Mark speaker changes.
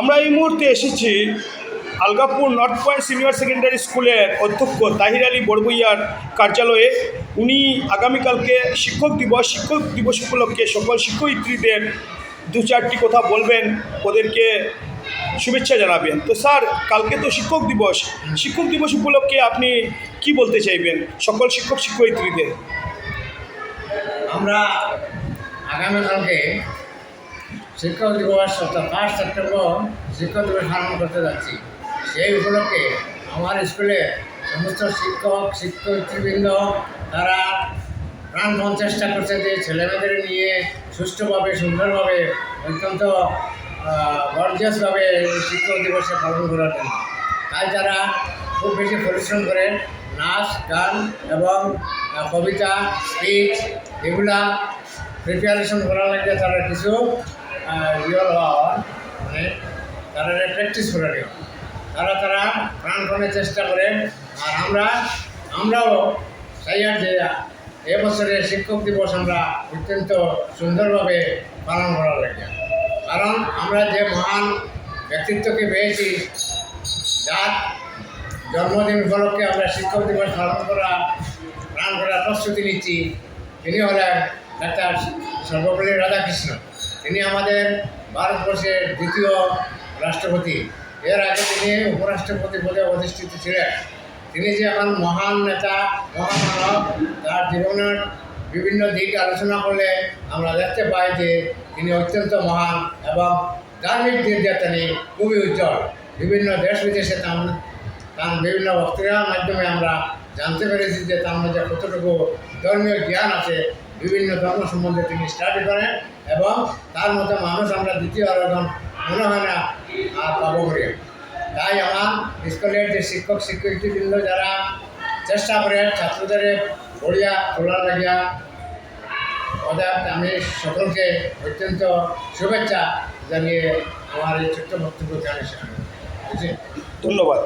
Speaker 1: আমরা এই মুহূর্তে এসেছি Algapur North Point Senior Secondary স্কুলের অধ্যক্ষ তাহির আলী বড়বইয়ার কার্যালয়ে। উনি আগামীকালকে শিক্ষক দিবস শিক্ষক দিবস উপলক্ষে সকল শিক্ষয়িত্রীদের দু চারটি কথা বলবেন, ওদেরকে শুভেচ্ছা জানাবেন। তো স্যার, কালকে তো শিক্ষক দিবস। শিক্ষক দিবস উপলক্ষে আপনি কি বলতে চাইবেন সকল শিক্ষক, শিক্ষয়িত্রীদের?
Speaker 2: আমরা আগামীকালকে শিক্ষক দিবস অর্থাৎ ফার্স্ট সেপ্টেম্বর শিক্ষক দিবস পালন করতে যাচ্ছি। সেই উপলক্ষে আমার স্কুলে সমস্ত শিক্ষক, শিক্ষয়িত্রীবৃন্দ তারা প্রাণপণ চেষ্টা করছে যে ছেলেমেয়েদের নিয়ে সুষ্ঠুভাবে, সুন্দরভাবে, অত্যন্ত গর্জিয়াসভাবে শিক্ষক দিবসে পালন করার জন্য। তাই তারা খুব বেশি পরিশ্রম করে নাচ, গান এবং কবিতা, স্পিচ, এগুলা প্রিপারেশন করার লাগে তারা কিছু ইয়ে মানে তারা প্র্যাকটিস করে নেওয়া তারা তারা প্রাণপণে চেষ্টা করে। আর আমরা, আমরাও চাই আর যে এবছরের শিক্ষক দিবস আমরা অত্যন্ত সুন্দরভাবে পালন করা লাগে। কারণ আমরা যে মহান ব্যক্তিত্বকে পেয়েছি, যার জন্মদিন উপলক্ষে আমরা শিক্ষক দিবস পালন করা, প্রাণ করার প্রস্তুতি নিচ্ছি, তিনি হলেন ডাক্তার সর্বপল্লী রাধাকৃষ্ণ। তিনি আমাদের ভারতবর্ষের দ্বিতীয় রাষ্ট্রপতি। এর আগে তিনি উপরাষ্ট্রপতি পদে অধিষ্ঠিত ছিলেন। তিনি যে এখন মহান নেতা মহান মানব তার জীবনের বিভিন্ন দিক আলোচনা করলে আমরা দেখতে পাই যে তিনি অত্যন্ত মহান এবং ধার্মিক দিক দিয়ে তিনি খুবই উজ্জ্বল। বিভিন্ন দেশ বিদেশে তার তার বিভিন্ন বক্তৃতার মাধ্যমে আমরা জানতে পেরেছি যে তার মধ্যে কতটুকু ধর্মীয় জ্ঞান আছে বিভিন্ন ধর্ম সম্বন্ধে তিনি স্টাডি করেন এবং তার মধ্যে মানুষ আমরা দ্বিতীয় আর এখন মনে হয় না পাবো করি তাই আমার স্কুলের যে শিক্ষক, শিক্ষয়িত্রীবৃন্দ যারা চেষ্টা করে, ছাত্রদের পড়িয়া তোলার লাগিয়া ওদের আমি সকলকে অত্যন্ত শুভেচ্ছা জানিয়ে আমার এই ছোট্ট বক্তব্য জানিয়েছি
Speaker 1: ধন্যবাদ।